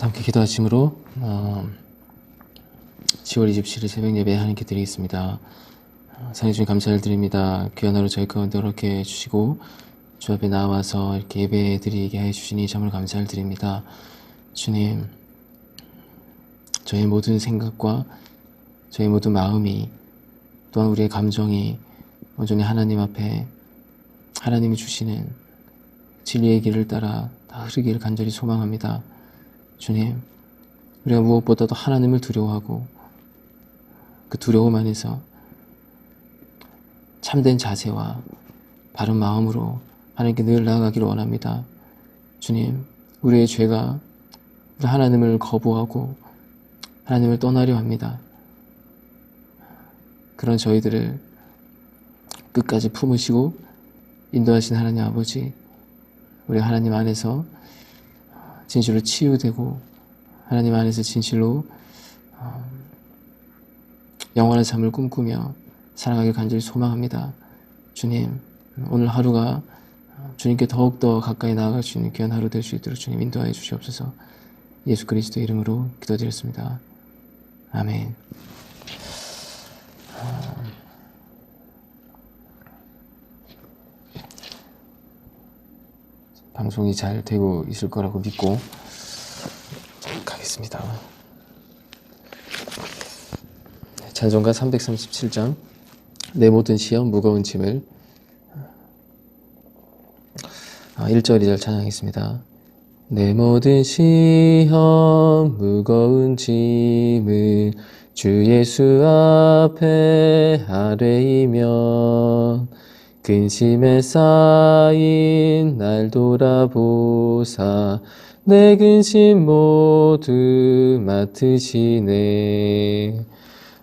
함께 기도하심으로 어, 10월 27일 새벽 예배 하나님께 드리겠습니다. 어, 사랑해 주님 감사를 드립니다. 귀한 하루 저희 가운데 이렇게 해주시고 주 앞에 나와서 이렇게 예배 드리게 해주시니 정말 감사를 드립니다. 주님 저희 모든 생각과 저희 모든 마음이 또한 우리의 감정이 온전히 하나님 앞에 하나님이 주시는 진리의 길을 따라 다 흐르기를 간절히 소망합니다. 주님, 우리가 무엇보다도 하나님을 두려워하고 그 두려움 안에서 참된 자세와 바른 마음으로 하나님께 늘 나아가기를 원합니다. 주님, 우리의 죄가 하나님을 거부하고 하나님을 떠나려 합니다. 그런 저희들을 끝까지 품으시고 인도하신 하나님 아버지, 우리 하나님 안에서 진실로 치유되고 하나님 안에서 진실로 어, 영원한 삶을 꿈꾸며 살아가길 간절히 소망합니다. 주님, 오늘 하루가 주님께 더욱더 가까이 나아갈 수 있는 귀한 하루 될 수 있도록 주님 인도하여 주시옵소서 예수 그리스도 이름으로 기도드렸습니다. 아멘. 방송이 잘 되고 있을 거라고 믿고 가겠습니다. 네, 찬송가 337장 내 모든 시험 무거운 짐을 아, 1절 2절 찬양하겠습니다. 내 모든 시험 무거운 짐을 주 예수 앞에 아뢰이면 근심에 쌓인 날 돌아보사. 내 근심 모두 맡으시네.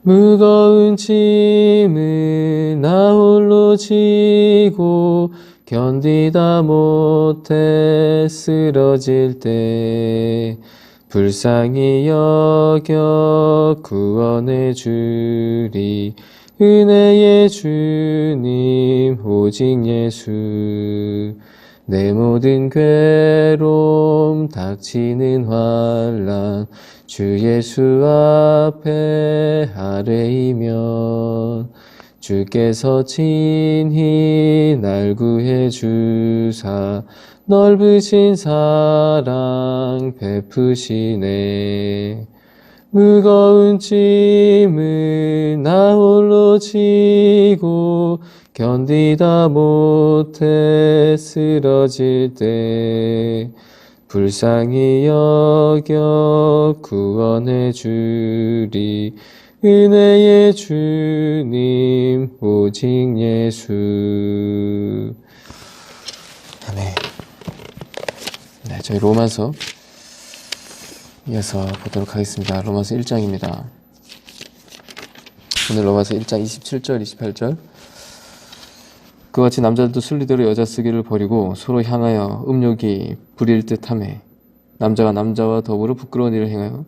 무거운 짐을 나 홀로 지고 견디다 못해 쓰러질 때 불쌍히 여겨 구원해 주리 은혜의 주님 오직 예수. 내 모든 괴로움 닥치는 환란 주 예수 앞에 아뢰이면 주께서 친히 날 구해 주사 넓으신 사랑 베푸시네 무거운 짐을 나 홀로 지고 견디다 못해 쓰러질 때 불쌍히 여겨 구원해 주리. 은혜의 주님 오직 예수. 아멘. 네 저희 로마서 이어서 보도록 하겠습니다. 로마서 1장입니다. 오늘 로마서 1장 27절, 28절. 그같이 남자들도 순리대로 여자 쓰기를 버리고 서로 향하여 음욕이 부릴 듯함에 남자가 남자와 더불어 부끄러운 일을 행하여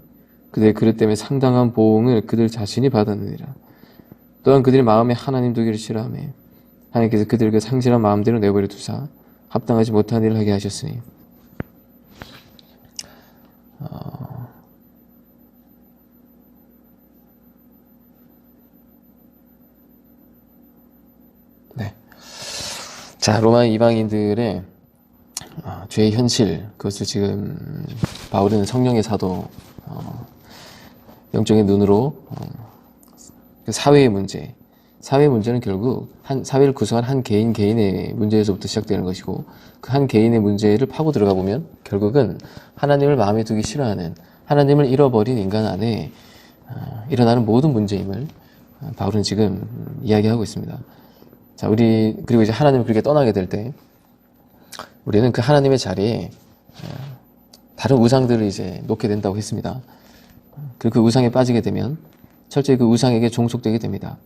그들의 그릇 때문에 상당한 보응을 그들 자신이 받았느니라. 또한 그들의 마음에 하나님 두기를 싫어하며 하나님께서 그들 그 상실한 마음대로 내버려 두사 합당하지 못한 일을 하게 하셨으니 자, 로마 이방인들의 어, 죄의 현실, 그것을 지금 바울은 성령의 사도, 어, 영적인 눈으로 어, 그 사회의 문제, 사회 문제는 결국 한 사회를 구성한 한 개인 개인의 문제에서부터 시작되는 것이고 그 한 개인의 문제를 파고 들어가 보면 결국은 하나님을 마음에 두기 싫어하는 하나님을 잃어버린 인간 안에 어, 일어나는 모든 문제임을 어, 바울은 지금 이야기하고 있습니다. 자, 우리, 그리고 이제 하나님을 그렇게 떠나게 될 때, 우리는 그 하나님의 자리에 어, 다른 우상들을 이제 놓게 된다고 했습니다. 그리고 그 우상에 빠지게 되면 철저히 그 우상에게 종속되게 됩니다.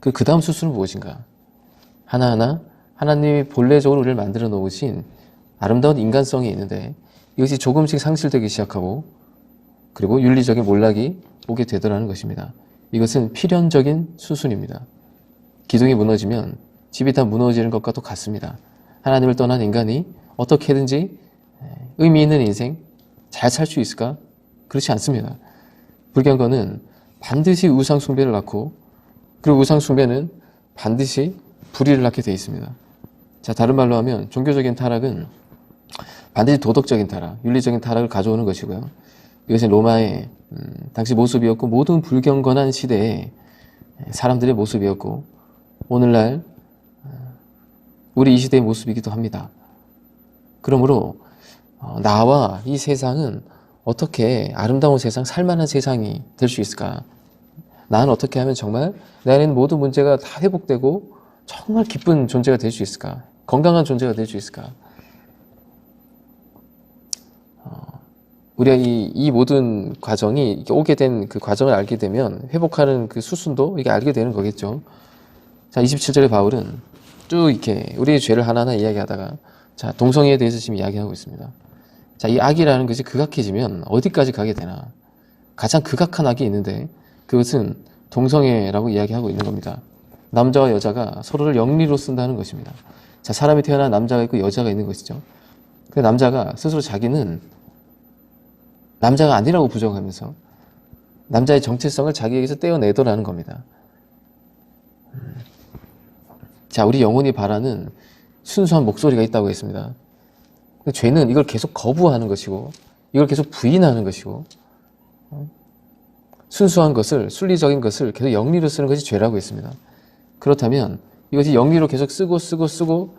그, 그 다음 수순은 무엇인가? 하나하나 하나님이 본래적으로 우리를 만들어 놓으신 아름다운 인간성이 있는데 이것이 조금씩 상실되기 시작하고 그리고 윤리적인 몰락이 오게 되더라는 것입니다. 이것은 필연적인 수순입니다. 기둥이 무너지면 집이 다 무너지는 것과 똑같습니다. 하나님을 떠난 인간이 어떻게든지 의미 있는 인생, 잘 살 수 있을까? 그렇지 않습니다. 불경건은 반드시 우상 숭배를 낳고 그리고 우상 숭배는 반드시 불의를 낳게 돼 있습니다. 자, 다른 말로 하면 종교적인 타락은 반드시 도덕적인 타락, 윤리적인 타락을 가져오는 것이고요. 이것이 로마의 음, 당시 모습이었고 모든 불경건한 시대의 사람들의 모습이었고 오늘날 어, 우리 이 시대의 모습이기도 합니다. 그러므로 어, 나와 이 세상은 어떻게 아름다운 세상, 살만한 세상이 될 수 있을까? 나는 어떻게 하면 정말 있는 모든 문제가 다 회복되고 정말 기쁜 존재가 될 수 있을까? 건강한 존재가 될 수 있을까? 어, 우리가 이, 이 모든 과정이 오게 된 그 과정을 알게 되면 회복하는 그 수순도 이게 알게 되는 거겠죠. 자, 27절의 바울은 쭉 이렇게 우리의 죄를 하나하나 이야기하다가 자, 동성애에 대해서 지금 이야기하고 있습니다. 자, 이 악이라는 것이 극악해지면 어디까지 가게 되나? 가장 극악한 악이 있는데 그것은 동성애라고 이야기하고 있는 겁니다. 남자와 여자가 서로를 영리로 쓴다는 것입니다. 자, 사람이 태어난 남자가 있고 여자가 있는 것이죠. 그 남자가 스스로 자기는 남자가 아니라고 부정하면서 남자의 정체성을 자기에게서 떼어내더라는 겁니다. 음. 자, 우리 영혼이 바라는 순수한 목소리가 있다고 했습니다. 죄는 이걸 계속 거부하는 것이고, 이걸 계속 부인하는 것이고, 어? 순수한 것을, 순리적인 것을 계속 영리로 쓰는 것이 죄라고 했습니다. 그렇다면 이것이 영리로 계속 쓰고 쓰고 쓰고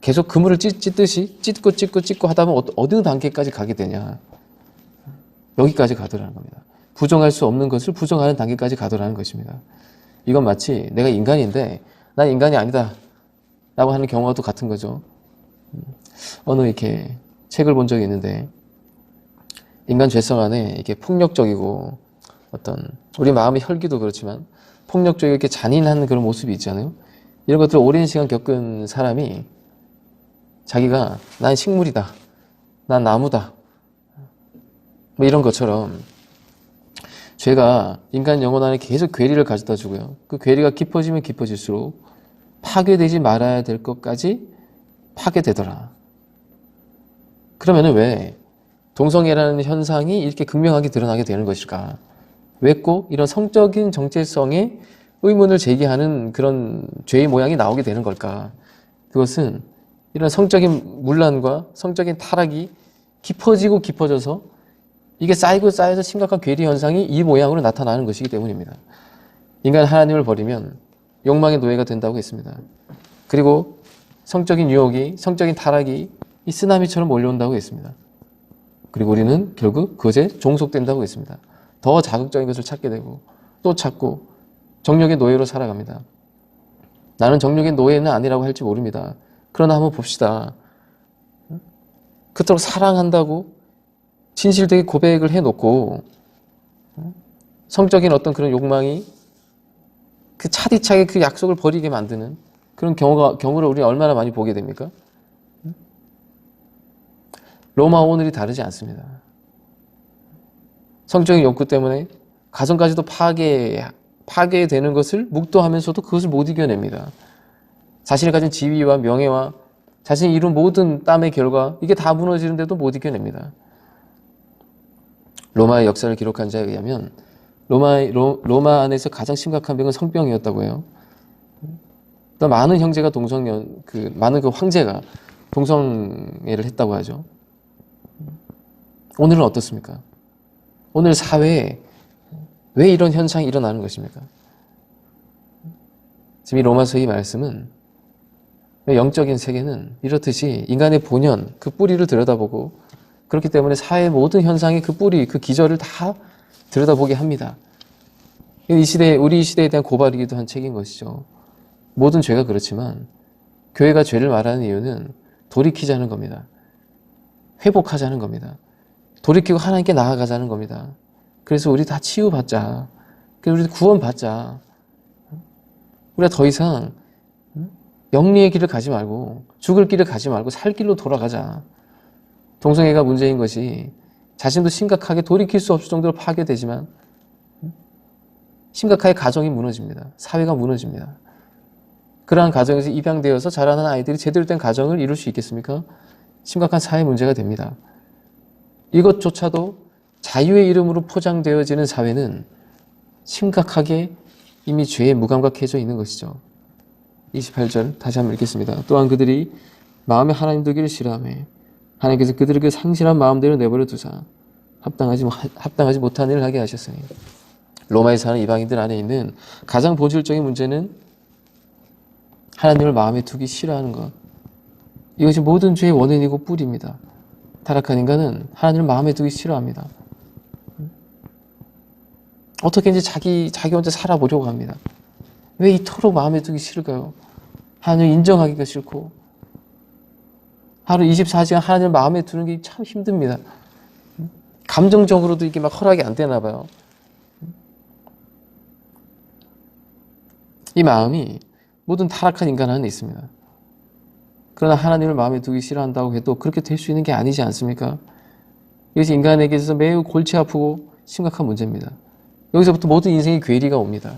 계속 그물을 찢, 찢듯이 찢고 찢고 찢고 하다 보면 어- 어느 단계까지 가게 되냐. 여기까지 가더라는 겁니다. 부정할 수 없는 것을 부정하는 단계까지 가더라는 것입니다. 이건 마치 내가 인간인데 난 인간이 아니다. 라고 하는 경우와도 같은 거죠. 음, 어느 이렇게 책을 본 적이 있는데 인간 죄성 안에 이게 폭력적이고 어떤 우리 마음의 혈기도 그렇지만 폭력적이고 이렇게 잔인한 그런 모습이 있잖아요. 이런 것들을 오랜 시간 겪은 사람이 자기가 난 식물이다. 난 나무다. 뭐 이런 것처럼 죄가 인간 영혼 안에 계속 괴리를 가져다 주고요. 그 괴리가 깊어지면 깊어질수록 파괴되지 말아야 될 것까지 파괴되더라. 그러면은 왜 동성애라는 현상이 이렇게 극명하게 드러나게 되는 것일까? 왜 꼭 이런 성적인 정체성에 의문을 제기하는 그런 죄의 모양이 나오게 되는 걸까? 그것은 이런 성적인 문란과 성적인 타락이 깊어지고 깊어져서 이게 쌓이고 쌓여서 심각한 괴리 현상이 이 모양으로 나타나는 것이기 때문입니다. 인간 하나님을 버리면 욕망의 노예가 된다고 했습니다. 그리고 성적인 유혹이, 성적인 타락이 이 쓰나미처럼 몰려온다고 했습니다. 그리고 우리는 결국 그것에 종속된다고 했습니다. 더 자극적인 것을 찾게 되고 또 찾고 정력의 노예로 살아갑니다. 나는 정력의 노예는 아니라고 할지 모릅니다. 그러나 한번 봅시다. 그토록 사랑한다고 진실되게 고백을 해놓고 성적인 어떤 그런 욕망이 그 차디차게 그 약속을 버리게 만드는 그런 경우가 경우를 우리 얼마나 많이 보게 됩니까? 로마 오늘이 다르지 않습니다. 성적인 욕구 때문에 가정까지도 파괴 파괴되는 것을 묵도하면서도 그것을 못 이겨냅니다. 자신이 가진 지위와 명예와 자신이 이룬 모든 땀의 결과 이게 다 무너지는데도 못 이겨냅니다. 로마의 역사를 기록한 자에 의하면 로마 로, 로마 안에서 가장 심각한 병은 성병이었다고 해요. 또 많은 형제가 동성연 그 많은 그 황제가 동성애를 했다고 하죠. 오늘은 어떻습니까? 오늘 사회에 왜 이런 현상이 일어나는 것입니까? 지금 이 로마서 의 말씀은 영적인 세계는 이렇듯이 인간의 본연, 그 뿌리를 들여다보고 그렇기 때문에 사회의 모든 현상의 그 뿌리, 그 기저를 다 들여다보게 합니다. 이 시대, 우리 시대에 대한 고발이기도 한 책인 것이죠. 모든 죄가 그렇지만 교회가 죄를 말하는 이유는 돌이키자는 겁니다. 회복하자는 겁니다. 돌이키고 하나님께 나아가자는 겁니다. 그래서 우리 다 치유받자. 그래서 우리 구원받자. 우리가 더 이상 영리의 길을 가지 말고 죽을 길을 가지 말고 살 길로 돌아가자. 동성애가 문제인 것이 자신도 심각하게 돌이킬 수 없을 정도로 파괴되지만 심각하게 가정이 무너집니다. 사회가 무너집니다. 그러한 가정에서 입양되어서 자라는 아이들이 제대로 된 가정을 이룰 수 있겠습니까? 심각한 사회 문제가 됩니다. 이것조차도 자유의 이름으로 포장되어지는 사회는 심각하게 이미 죄에 무감각해져 있는 것이죠. 28절 다시 한번 읽겠습니다. 또한 그들이 마음에 하나님 두기를 싫어하며 하나님께서 그들에게 상실한 마음대로 내버려 두사 합당하지 합당하지 못한 일을 하게 하셨으니 로마에 사는 이방인들 안에 있는 가장 본질적인 문제는 하나님을 마음에 두기 싫어하는 것. 이것이 모든 죄의 원인이고 뿌리입니다. 타락한 인간은 하나님을 마음에 두기 싫어합니다. 어떻게든지 자기 자기 혼자 살아보려고 합니다. 왜 이토록 마음에 두기 싫을까요? 하나님 인정하기가 싫고 하루 24시간 하나님을 마음에 두는 게 참 힘듭니다. 감정적으로도 이게 막 허락이 안 되나 봐요. 이 마음이 모든 타락한 인간 안에 있습니다. 그러나 하나님을 마음에 두기 싫어한다고 해도 그렇게 될 수 있는 게 아니지 않습니까? 이것이 인간에게 있어서 매우 골치 아프고 심각한 문제입니다. 여기서부터 모든 인생의 괴리가 옵니다.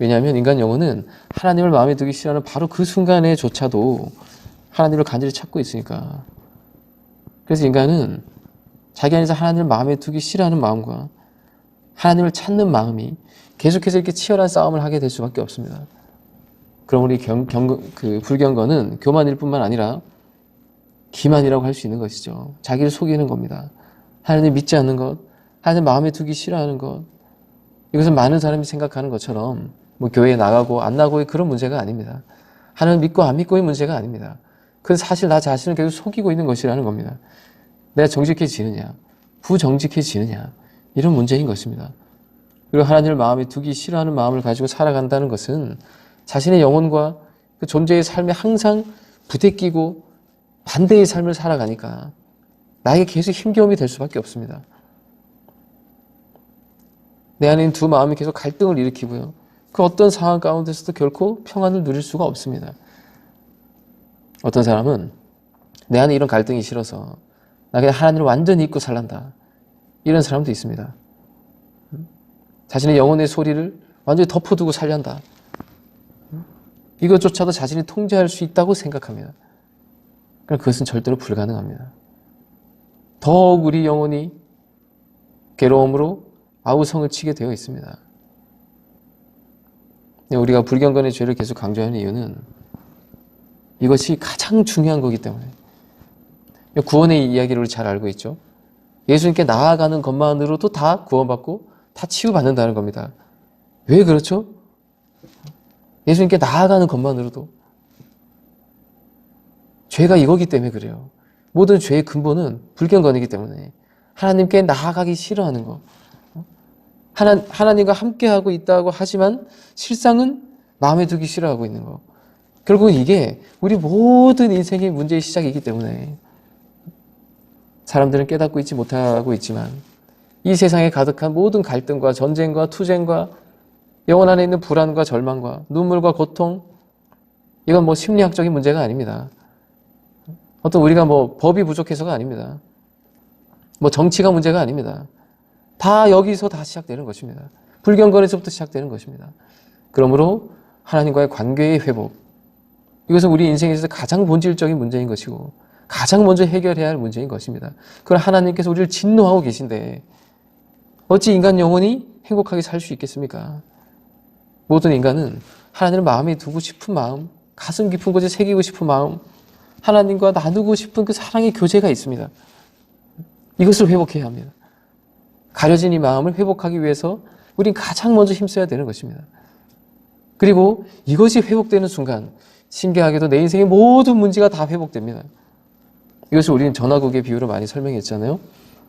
왜냐하면 인간 영혼은 하나님을 마음에 두기 싫어하는 바로 그 순간에조차도 하나님을 간절히 찾고 있으니까. 그래서 인간은 자기 안에서 하나님을 마음에 두기 싫어하는 마음과 하나님을 찾는 마음이 계속해서 이렇게 치열한 싸움을 하게 될 수밖에 없습니다. 그럼 우리 경, 경, 그 불경건은 교만일 뿐만 아니라 기만이라고 할 수 있는 것이죠. 자기를 속이는 겁니다. 하나님 믿지 않는 것, 하나님 마음에 두기 싫어하는 것. 이것은 많은 사람이 생각하는 것처럼 뭐 교회에 나가고 안 나고의 그런 문제가 아닙니다. 하나님 믿고 안 믿고의 문제가 아닙니다. 그건 사실 나 자신을 계속 속이고 있는 것이라는 겁니다. 내가 정직해지느냐, 부정직해지느냐, 이런 문제인 것입니다. 그리고 하나님을 마음에 두기 싫어하는 마음을 가지고 살아간다는 것은 자신의 영혼과 그 존재의 삶에 항상 부대끼고 반대의 삶을 살아가니까 나에게 계속 힘겨움이 될 수밖에 없습니다. 내 안에 두 마음이 계속 갈등을 일으키고요. 그 어떤 상황 가운데서도 결코 평안을 누릴 수가 없습니다. 어떤 사람은 내 안에 이런 갈등이 싫어서 나 그냥 하나님을 완전히 잊고 살란다. 이런 사람도 있습니다. 자신의 영혼의 소리를 완전히 덮어두고 살란다. 이것조차도 자신이 통제할 수 있다고 생각합니다. 그럼 그것은 절대로 불가능합니다. 더욱 우리 영혼이 괴로움으로 아우성을 치게 되어 있습니다. 우리가 불경건의 죄를 계속 강조하는 이유는 이것이 가장 중요한 거기 때문에 구원의 이야기를 잘 알고 있죠. 예수님께 나아가는 것만으로도 다 구원받고 다 치유받는다는 겁니다. 왜 그렇죠? 예수님께 나아가는 것만으로도 죄가 이거기 때문에 그래요. 모든 죄의 근본은 불경건이기 때문에 하나님께 나아가기 싫어하는 거. 하나, 하나님과 함께하고 있다고 하지만 실상은 마음에 두기 싫어하고 있는 거. 결국은 이게 우리 모든 인생의 문제의 시작이기 때문에 사람들은 깨닫고 있지 못하고 있지만 이 세상에 가득한 모든 갈등과 전쟁과 투쟁과 영혼 안에 있는 불안과 절망과 눈물과 고통 이건 뭐 심리학적인 문제가 아닙니다. 어떤 우리가 뭐 법이 부족해서가 아닙니다. 뭐 정치가 문제가 아닙니다. 다 여기서 다 시작되는 것입니다. 불경건에서부터 시작되는 것입니다. 그러므로 하나님과의 관계의 회복 이것은 우리 인생에서 가장 본질적인 문제인 것이고 가장 먼저 해결해야 할 문제인 것입니다. 그걸 하나님께서 우리를 진노하고 계신데 어찌 인간 영혼이 행복하게 살 수 있겠습니까? 모든 인간은 하나님을 마음에 두고 싶은 마음, 가슴 깊은 곳에 새기고 싶은 마음, 하나님과 나누고 싶은 그 사랑의 교제가 있습니다. 이것을 회복해야 합니다. 가려진 이 마음을 회복하기 위해서 우린 가장 먼저 힘써야 되는 것입니다. 그리고 이것이 회복되는 순간 신기하게도 내 인생의 모든 문제가 다 회복됩니다. 이것을 우리는 전화국의 비유로 많이 설명했잖아요.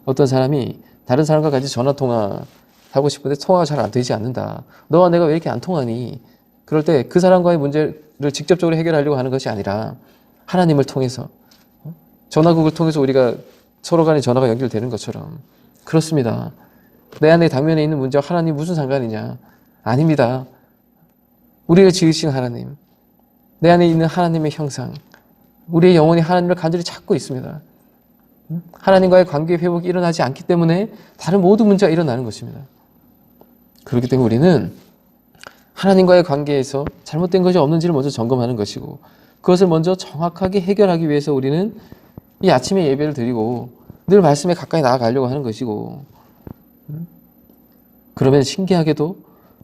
어떤 사람이 다른 사람과 같이 전화 통화 하고 싶은데 통화가 잘 안 되지 않는다. 너와 내가 왜 이렇게 안 통하니? 그럴 때 그 사람과의 문제를 직접적으로 해결하려고 하는 것이 아니라 하나님을 통해서 전화국을 통해서 우리가 서로 간에 전화가 연결되는 것처럼 그렇습니다. 내 안에 당면에 있는 문제와 하나님 무슨 상관이냐? 아닙니다. 우리가 지으신 하나님, 내 안에 있는 하나님의 형상, 우리의 영혼이 하나님을 간절히 찾고 있습니다. 하나님과의 관계 회복이 일어나지 않기 때문에 다른 모든 문제가 일어나는 것입니다. 그렇기 때문에 우리는 하나님과의 관계에서 잘못된 것이 없는지를 먼저 점검하는 것이고 그것을 먼저 정확하게 해결하기 위해서 우리는 이 아침에 예배를 드리고 늘 말씀에 가까이 나아가려고 하는 것이고 음? 그러면 신기하게도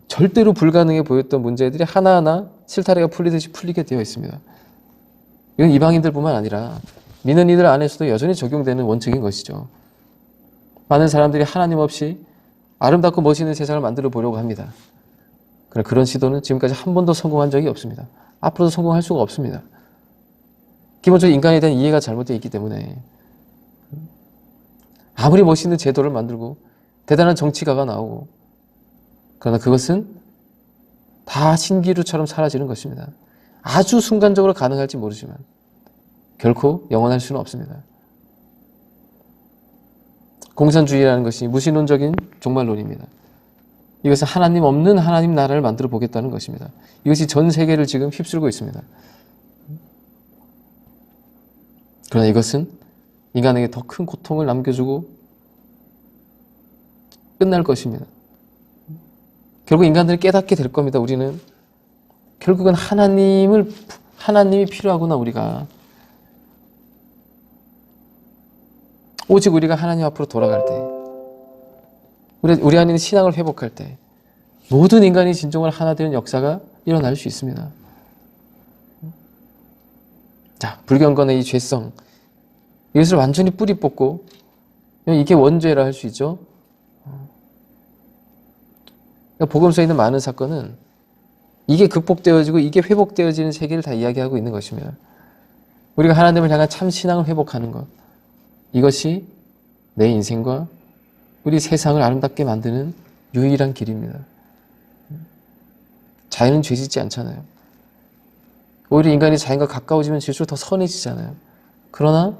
절대로 불가능해 보였던 문제들이 하나하나 실타래가 풀리듯이 풀리게 되어 있습니다. 이건 이방인들뿐만 아니라 믿는 이들 안에서도 여전히 적용되는 원칙인 것이죠. 많은 사람들이 하나님 없이 아름답고 멋있는 세상을 만들어 보려고 합니다. 그러나 그런 시도는 지금까지 한 번도 성공한 적이 없습니다. 앞으로도 성공할 수가 없습니다. 기본적으로 인간에 대한 이해가 잘못되어 있기 때문에 아무리 멋있는 제도를 만들고 대단한 정치가가 나오고 그러나 그것은 다 신기루처럼 사라지는 것입니다. 아주 순간적으로 가능할지 모르지만 결코 영원할 수는 없습니다. 공산주의라는 것이 무신론적인 종말론입니다. 이것은 하나님 없는 하나님 나라를 만들어 보겠다는 것입니다. 이것이 전 세계를 지금 휩쓸고 있습니다. 그러나 이것은 인간에게 더 큰 고통을 남겨주고 끝날 것입니다. 결국 인간들이 깨닫게 될 겁니다. 우리는 결국은 하나님을 하나님이 필요하구나 우리가 오직 우리가 하나님 앞으로 돌아갈 때 우리 우리 안에 있는 신앙을 회복할 때 모든 인간이 진정으로 하나 되는 역사가 일어날 수 있습니다. 자, 불경건의 이 죄성 이것을 완전히 뿌리 뽑고 이게 원죄라 할 수 있죠. 그러니까 복음서에 있는 많은 사건은 이게 극복되어지고 이게 회복되어지는 세계를 다 이야기하고 있는 것입니다. 우리가 하나님을 향한 참 신앙을 회복하는 것 이것이 내 인생과 우리 세상을 아름답게 만드는 유일한 길입니다. 자연은 죄 짓지 않잖아요. 오히려 인간이 자연과 가까워지면 질수록 더 선해지잖아요. 그러나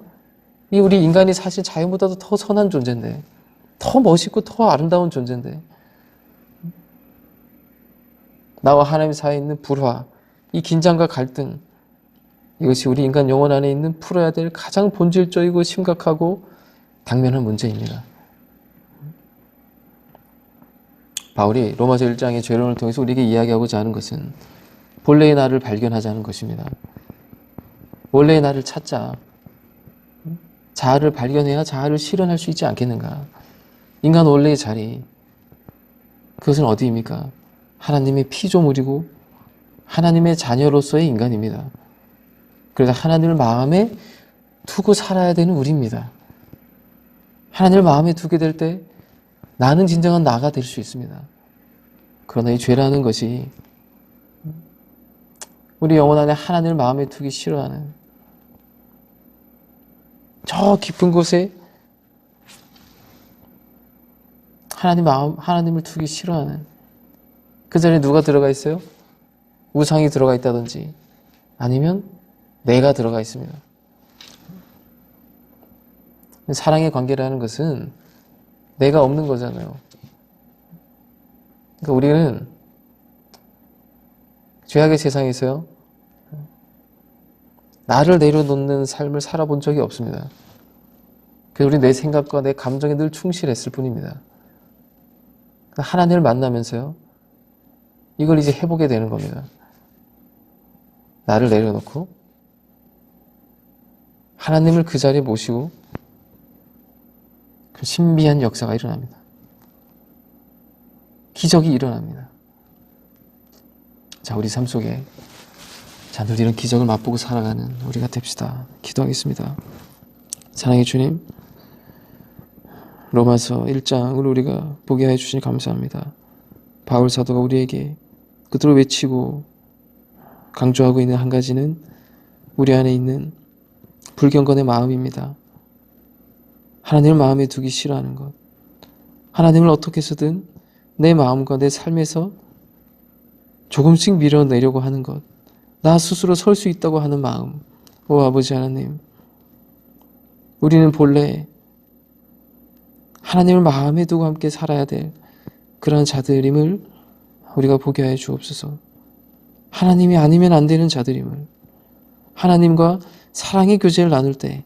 이 우리 인간이 사실 자연보다도 더 선한 존재인데, 더 멋있고 더 아름다운 존재인데, 나와 하나님 사이에 있는 불화, 이 긴장과 갈등, 이것이 우리 인간 영혼 안에 있는 풀어야 될 가장 본질적이고 심각하고 당면한 문제입니다. 바울이 로마서 1장의 죄론을 통해서 우리에게 이야기하고자 하는 것은 본래의 나를 발견하자는 것입니다. 원래의 나를 찾자. 자아를 발견해야 자아를 실현할 수 있지 않겠는가? 인간 원래의 자리. 그것은 어디입니까? 하나님의 피조물이고 하나님의 자녀로서의 인간입니다. 그래서 하나님을 마음에 두고 살아야 되는 우리입니다. 하나님을 마음에 두게 될 때 나는 진정한 나가 될 수 있습니다. 그러나 이 죄라는 것이 우리 영혼 안에 하나님을 마음에 두기 싫어하는 저 깊은 곳에 하나님 마음, 하나님을 두기 싫어하는 그 자리에 누가 들어가 있어요? 우상이 들어가 있다든지 아니면 내가 들어가 있습니다. 사랑의 관계라는 것은 내가 없는 거잖아요. 그러니까 우리는 죄악의 세상에서요, 나를 내려놓는 삶을 살아본 적이 없습니다. 그래서 우리 내 생각과 내 감정에 늘 충실했을 뿐입니다. 하나님을 만나면서요, 이걸 이제 해보게 되는 겁니다. 나를 내려놓고, 하나님을 그 자리에 모시고, 그 신비한 역사가 일어납니다. 기적이 일어납니다. 자, 우리 삶 속에 자, 늘 이런 기적을 맛보고 살아가는 우리가 됩시다. 기도하겠습니다. 사랑의 주님, 로마서 1장을 우리가 보게 해 주시니 감사합니다. 바울 사도가 우리에게 그대로 외치고 강조하고 있는 한 가지는 우리 안에 있는 불경건의 마음입니다. 하나님을 마음에 두기 싫어하는 것. 하나님을 어떻게 해서든 내 마음과 내 삶에서 조금씩 밀어내려고 하는 것. 나 스스로 설 수 있다고 하는 마음. 오 아버지 하나님. 우리는 본래 하나님을 마음에 두고 함께 살아야 될 그런 자들임을 우리가 보게 하여 주옵소서. 하나님이 아니면 안 되는 자들임을 하나님과 사랑의 교제를 나눌 때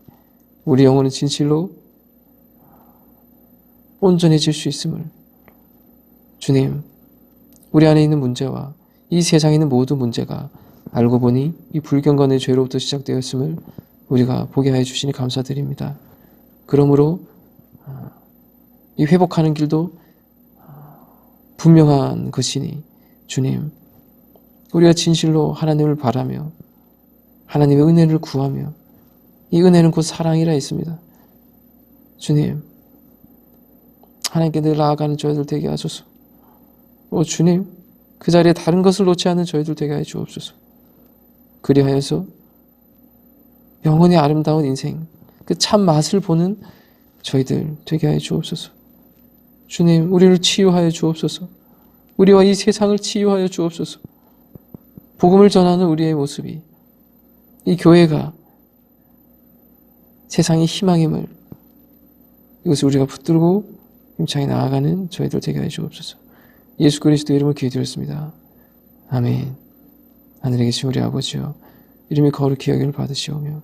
우리 영혼은 진실로 온전해질 수 있음을 주님 우리 안에 있는 문제와 이 세상에 있는 모든 문제가 알고 보니 이 불경건의 죄로부터 시작되었음을 우리가 보게 하여 주시니 감사드립니다. 그러므로 어, 이 회복하는 길도 어, 분명한 것이니 주님 우리가 진실로 하나님을 바라며 하나님의 은혜를 구하며 이 은혜는 곧 사랑이라 했습니다. 주님 하나님께 늘 나아가는 저희들 되게 하소서. 오 주님 그 자리에 다른 것을 놓지 않는 저희들 되게 하여 주옵소서. 그리하여서 영원히 아름다운 인생 그 참 맛을 보는 저희들 되게 하여 주옵소서. 주님 우리를 치유하여 주옵소서. 우리와 이 세상을 치유하여 주옵소서. 복음을 전하는 우리의 모습이 이 교회가 세상의 희망임을 이것을 우리가 붙들고 힘차게 나아가는 저희들 되게 하여 주옵소서. 예수 그리스도 이름을 기도드렸습니다. 아멘. 하늘에 계신 우리 아버지여 이름이 거룩히 여김을 받으시오며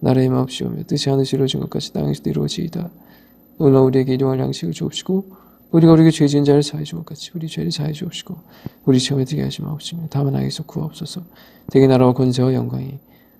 나라의 마옵시오며 뜻이 하늘에서 이루어진 것 같이 땅에서도 이루어지이다. 오늘 우리에게 일용할 양식을 주옵시고 우리가 우리에게 죄 지은 자를 사해 주것 같이 우리 죄를 사해 주옵시고 우리 시험에 들게 하지 마옵시며 다만 악에서 구하옵소서 되게 나라와 권세와 영광이